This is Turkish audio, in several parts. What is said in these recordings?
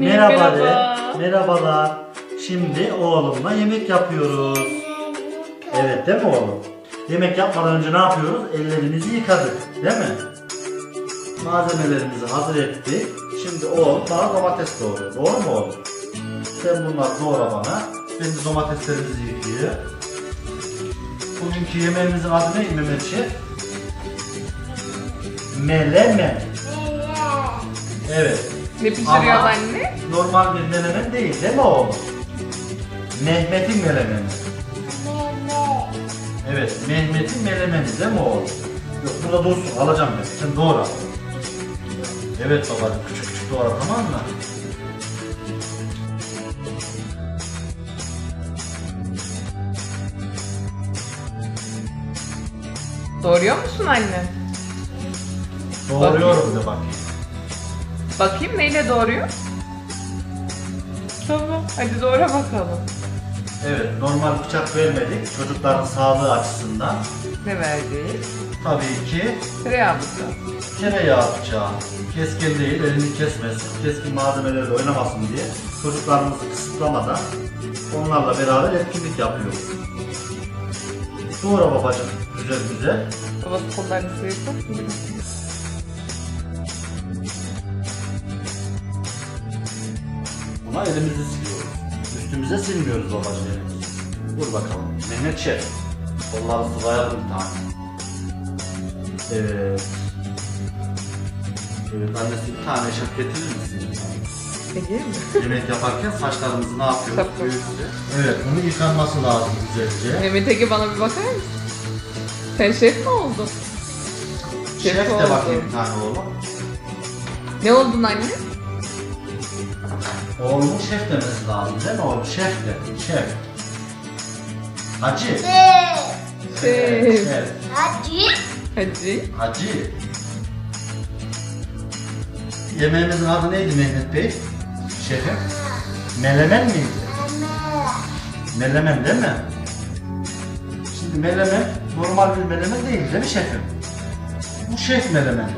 Merhaba, Merhaba. de. Merhabalar. Şimdi oğlumla yemek yapıyoruz. Evet değil mi oğlum? Yemek yapmadan önce ne yapıyoruz? Ellerimizi yıkadık. Değil mi? Malzemelerimizi hazır ettik. Şimdi oğlum bana domates doğruyor. Doğru mu oğlum? Sen bunları doğra bana. Ben de domateslerimizi yıkayayım. Bugünkü yemeğimizin adı ne Mehmet Şef? Melemen. Evet. Ne pişiriyor Ama- anne? Normal bir menemen değil değil mi oğlum? Mehmet'in menemeni. Evet, Mehmet'in menemeni değil mi oğlum? Yok burada dursun, alacağım ben. Sen doğra. Evet babacığım, küçük küçük doğra tamam mı? Doğruyor musun anne? Doğruyorum de bakayım. Bakayım neyle doğruyor? Hadi doğra bakalım. Evet, normal bıçak vermedik çocukların sağlığı açısından. Ne verdi? Tabii ki Tereyağı mısın? tereyağı bıçağı. Keskin değil, elini kesmesin, keskin malzemelerle oynamasın diye çocuklarımızı kısıtlamadan onlarla beraber etkinlik yapıyoruz. Doğru babacığım, güzel güzel. Babası kollarını sıyırsın. Buna elimizi. Üstümüze silmiyoruz babacığım. Dur bakalım. Mehmet Şef. Kolları sıvayalım bir tane. Evet. Evet annesi bir tane şef getirir misin? Peki? Yemek yaparken saçlarımızı ne yapıyoruz? Evet, bunun yıkanması lazım güzelce. Mehmet Ege bana bir bakar mısın? Sen şef mi oldun? Şef, de oldun. bakayım bir tane oğlum. Ne oldun anne? Oğlumun şef demesi lazım değil mi oğlum? Şef de, şef. Hacı. Şef. şef. Hadi. Hacı. Yemeğimizin adı neydi Mehmet Bey? Şefim. Melemen miydi? Melemen değil mi? Şimdi melemen normal bir melemen değil değil mi şefim? Bu şef melemeni.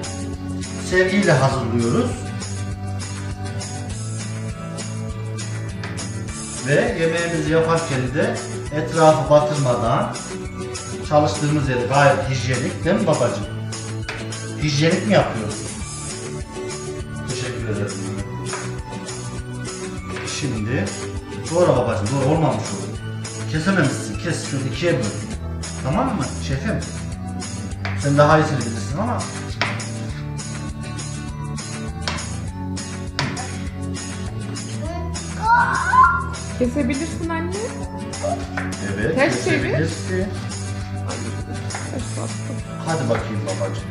Sevgiyle hazırlıyoruz. Ve yemeğimizi yaparken de etrafı batırmadan çalıştığımız yer gayet hijyenik değil mi babacığım? Hijyenik mi yapıyoruz? Teşekkür ederim. Şimdi doğru babacığım doğru olmamış oldu. Kesememişsin. Kes şunu ikiye böl. Tamam mı şefim? Sen daha iyisini bilirsin ama Kesebilirsin anne. evet Ters çevir. kesebilirsin. Hadi bakayım babacığım.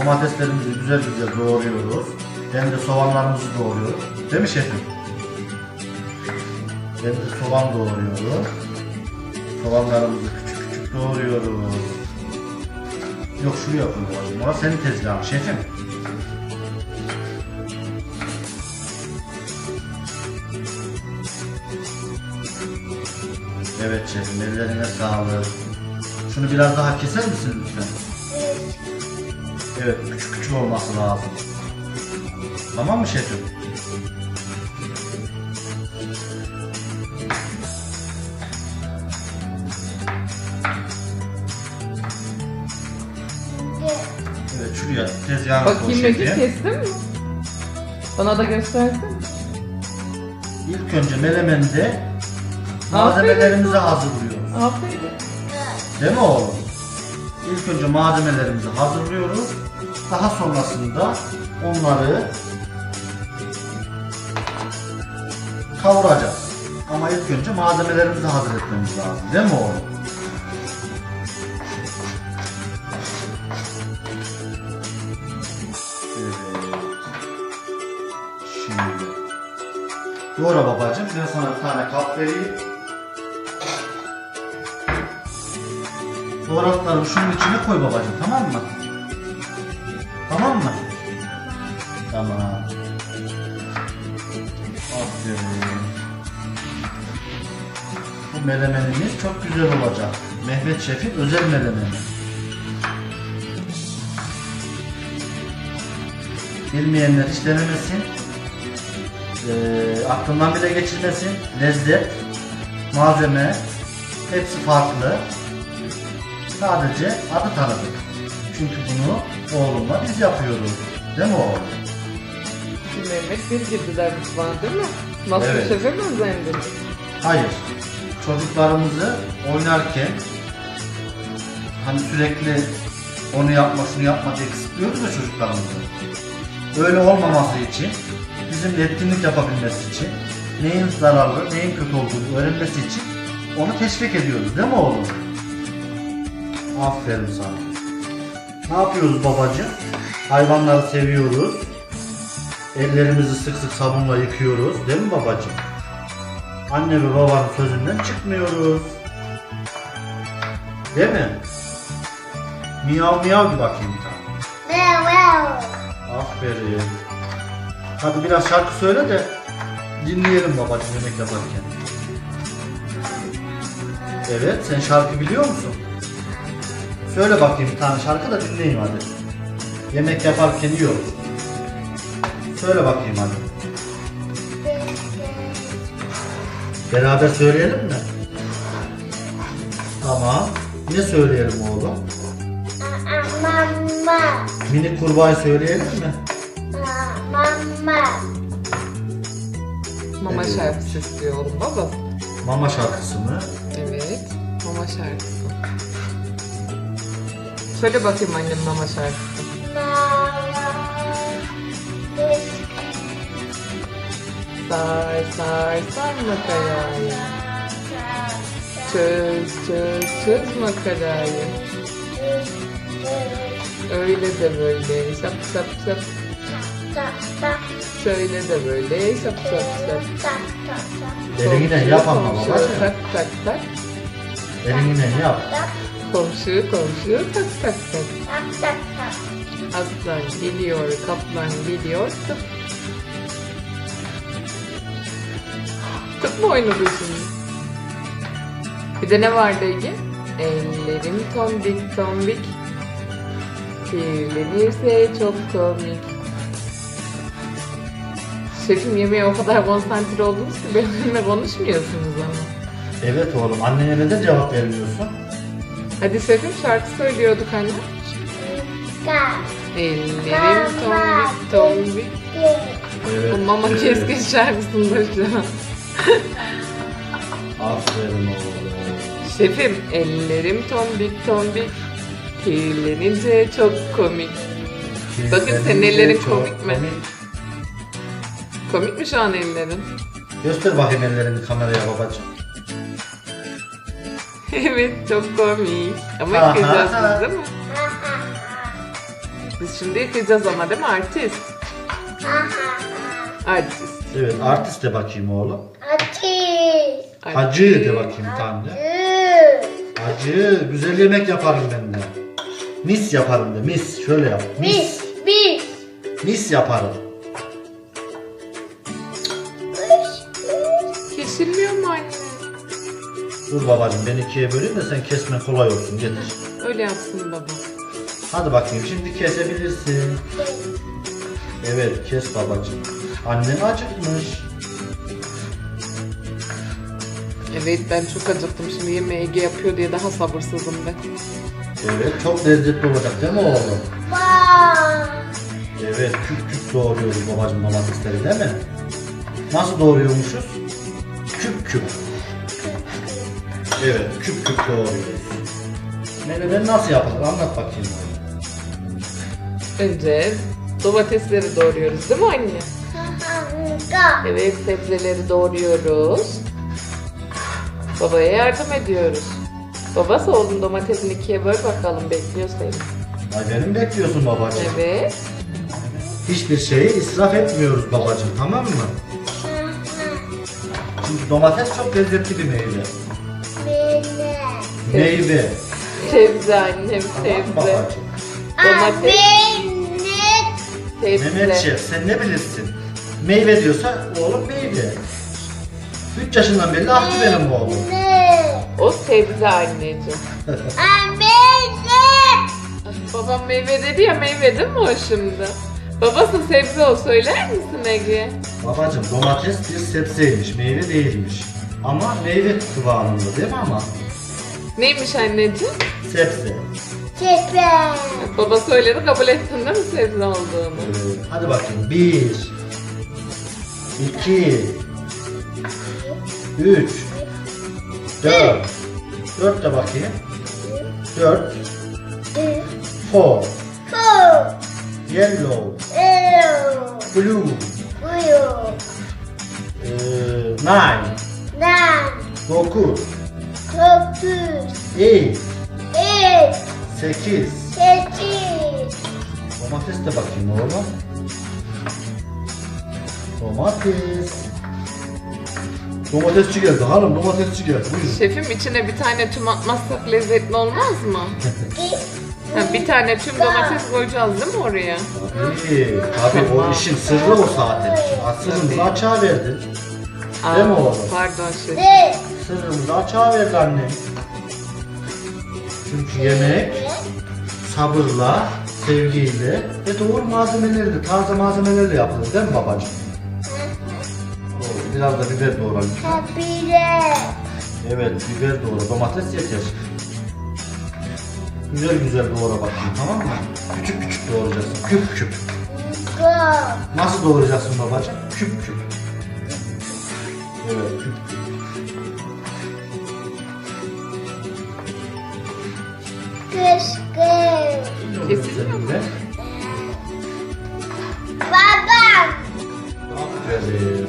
Domateslerimizi güzel güzel doğruyoruz. Ben de soğanlarımızı doğruyorum. Değil mi şefim? Ben de soğan doğruyorum. Soğanlarımızı küçük küçük doğruyoruz. Yok şuraya koy babacığım. Orası senin tezgahın şefim. Evet şefim ellerine sağlık. Şunu biraz daha keser misin lütfen? Evet, küçük küçük olması lazım. Tamam mı şefim? Evet, şuraya tezgahına koy Bakayım Ege şefim. kestin mi? Bana da göstersin. İlk önce melemende malzemelerimizi hazırlıyoruz. Aferin. Değil mi oğlum? İlk önce malzemelerimizi hazırlıyoruz. Daha sonrasında onları kavuracağız. Ama ilk önce malzemelerimizi hazır etmemiz lazım. Değil mi oğlum? Evet. Şimdi. Doğru babacığım. Ben sana bir tane kap vereyim. Doğradıklarımı şunun içine koy babacığım tamam mı? Tamam mı? Tamam. Aferin. Bu melemenimiz çok güzel olacak. Mehmet Şef'in özel melemeni. Bilmeyenler hiç denemesin. e, aklından bile geçirmesin. Lezzet, malzeme hepsi farklı. Sadece adı tanıdık. Çünkü bunu oğlumla biz yapıyoruz. Değil mi oğlum? Şimdi Mehmet bir girdiler mutfağa değil mi? Nasıl Evet. şefe mi özendin? Hayır. Çocuklarımızı oynarken hani sürekli onu yapma şunu yapma diye kısıtlıyoruz ya çocuklarımızı. Öyle olmaması için bizimle etkinlik yapabilmesi için neyin zararlı, neyin kötü olduğunu öğrenmesi için onu teşvik ediyoruz değil mi oğlum? Aferin sana. Ne yapıyoruz babacığım? Hayvanları seviyoruz. Ellerimizi sık sık sabunla yıkıyoruz değil mi babacığım? Anne ve babanın sözünden çıkmıyoruz. Değil mi? Miyav miyav bir bakayım bir tane. Aferin. Hadi biraz şarkı söyle de dinleyelim babacığım yemek yaparken. Evet, sen şarkı biliyor musun? Söyle bakayım bir tane şarkı da dinleyeyim hadi. Yemek yaparken iyi olur. Söyle bakayım hadi. Beraber söyleyelim mi? Tamam. Ne söyleyelim oğlum? Minik kurbağayı söyleyelim mi? Mama Evet. şarkısı istiyor oğlum baba. Mama şarkısı mı? Evet. Mama şarkısı. Söyle bakayım annem mama şarkısı. Sar sar sar makarayı. Çöz çöz çöz makarayı. Öyle de böyle sap sap sap. Şöyle de böyle sap sap sap. Elinle yap ama babacığım. tak tak tak. Elinle yap. Komşu komşu tak tak tak. Aslan geliyor, kaplan geliyor, tıp. Tıp mı oynadı şimdi? Bir de ne vardı Ege? Ellerim tombik tombik, kirlenirse çok komik. Şefim yemeğe o kadar konsantre oldunuz ki benimle konuşmuyorsunuz ama. Evet oğlum, annene neden cevap vermiyorsun? Hadi şefim şarkı söylüyorduk anne. Ellerim tombik tombik. Evet. Bu Mama evet. Keskin şarkısında şu an. Aferin oğlum. Şefim ellerim tombik tombik. Kirlenince çok komik. Bakın senin ellerin komik mi? Komik mi şu an ellerin? Göster bakayım ellerini kameraya babacığım. evet çok komik. Ama Aha. yıkayacaksınız değil mi? Biz şimdi yıkayacağız ama değil mi artist? Artist. Evet, artist de bakayım oğlum. artist. Hacı de bakayım tane de. Hacı, güzel yemek yaparım ben de. Mis yaparım de, mis. Şöyle yap. Mis. Mis yaparım. Dur babacığım ben ikiye böleyim de sen kesmen kolay olsun. Getir. Öyle yapsın baba. Hadi bakayım şimdi kesebilirsin. Evet kes babacığım. Annen acıkmış. Evet ben çok acıktım şimdi yemeği Ege yapıyor diye daha sabırsızım ben. Evet çok lezzetli olacak değil mi oğlum? Evet küp küp doğruyoruz babacığım domatesleri değil mi? Nasıl doğruyormuşuz? Küp küp. Evet küp küp doğruyoruz. Menemen nasıl yapılır anlat bakayım bana. Önce domatesleri doğruyoruz değil mi anne? Evet sebzeleri doğruyoruz. Babaya yardım ediyoruz. Babası oğlum domatesini ikiye böl bakalım bekliyor seni. Ay benim bekliyorsun babacığım. Evet. Hiçbir şeyi israf etmiyoruz babacığım tamam mı? Çünkü domates çok lezzetli bir meyve. Meyve. Sebze annem sebze. babacığım? Domates Mehmet sebze. Şef sen ne bilirsin? Meyve diyorsa oğlum meyve. 3 yaşından beri ahtı benim oğlum. O sebze anneciğim. Babam meyve dedi ya meyve değil mi o şimdi? Babası sebze o söyler misin Ege? Babacım domates bir sebzeymiş, meyve değilmiş. Ama meyve kıvamında değil mi ama? Neymiş anneciğim? Sebze. Baba söyledi kabul ettin değil mi sebze olduğunu? Evet. Hadi bakayım. Bir. iki, Üç. Dört. Dört de bakayım. Dört. Four. Yellow. Blue. Ee, nine. Dokuz. Eight. Sekiz. Domates de bakayım oğlum. Domates. Domatesçi geldi hanım domatesçi geldi buyurun. Şefim içine bir tane tüm atmazsak lezzetli olmaz mı? Ha, bir tane tüm domates koyacağız değil mi oraya? Tabii, tabii o işin sırrı o zaten. Sırrımızı açığa verdin. Değil mi oğlum? Pardon şef. Sırrımızı açığa verdi annem. Çünkü yemek sabırla, sevgiyle ve doğru malzemelerle, taze malzemelerle yapılır değil mi babacığım? Oo, Biraz da biber doğra lütfen. Evet, biber doğra, domates yeter. Güzel güzel doğra bakayım tamam mı? Küçük küçük doğrayacaksın, küp küp. Nasıl doğrayacaksın babacığım? Küp küp. Evet, küp küp. Kesilmiyor mu? Aferin.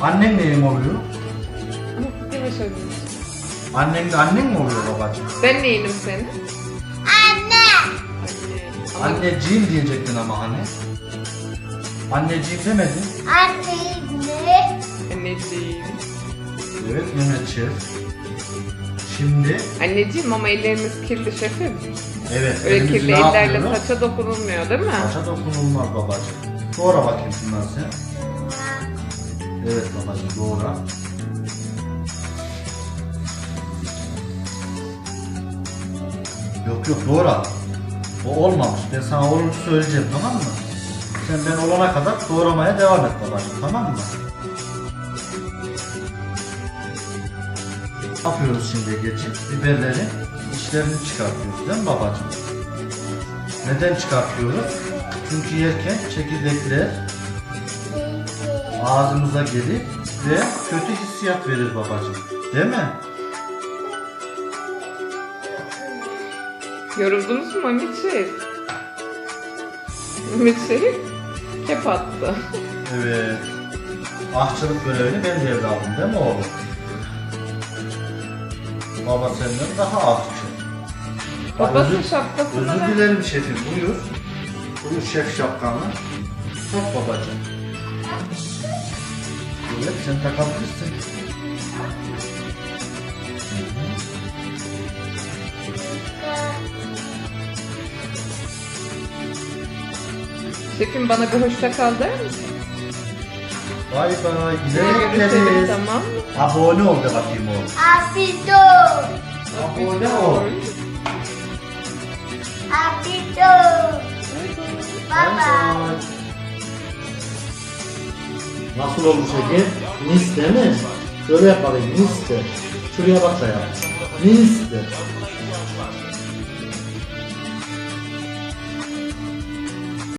Annen neyim oluyor? Yavaş ol. Annen annen mi oluyor babacığım? Ben neyinim senin? Anne. Ama Anneciğim diyecektin ama hani. Anneciğim demedin. anneciğim. Evet Mehmet Şef. Şimdi Anneciğim ama ellerimiz kirli şefim. evet Öyle elimizi kirli ne ellerle yapıyoruz? saça dokunulmuyor değil mi? Saça dokunulmaz babacığım. Doğra bakayım şundan sen. Evet babacığım doğra. Yok yok doğra. O olmamış. Ben sana olunca söyleyeceğim tamam mı? Sen ben olana kadar doğramaya devam et babacığım tamam mı? Ne yapıyoruz şimdi geçip biberlerin içlerini çıkartıyoruz değil mi babacığım? Neden çıkartıyoruz? Çünkü yerken çekirdekler ağzımıza gelir ve kötü hissiyat verir babacığım. Değil mi? Yoruldunuz mu? Hamit Şef kep attı. Evet. Ahçılık görevini ben devraldım değil mi oğlum? Baba senden daha ahçı. Babası Özür- şapkasını Özür ver. dilerim şefim. Buyur. Buyur şef şapkanı. Tak babacığım. Evet sen takabilirsin. Şefim bana bir hoşça kal der misin? Bay bay. Görüşelim bekleriz. tamam? Abone ol de bakayım oğlum. Abone ol. Bay bay. Nasıl olmuş Ege? Mis değil mi? Şöyle yapalım. Mis de. Şuraya bak da yap. Mis de.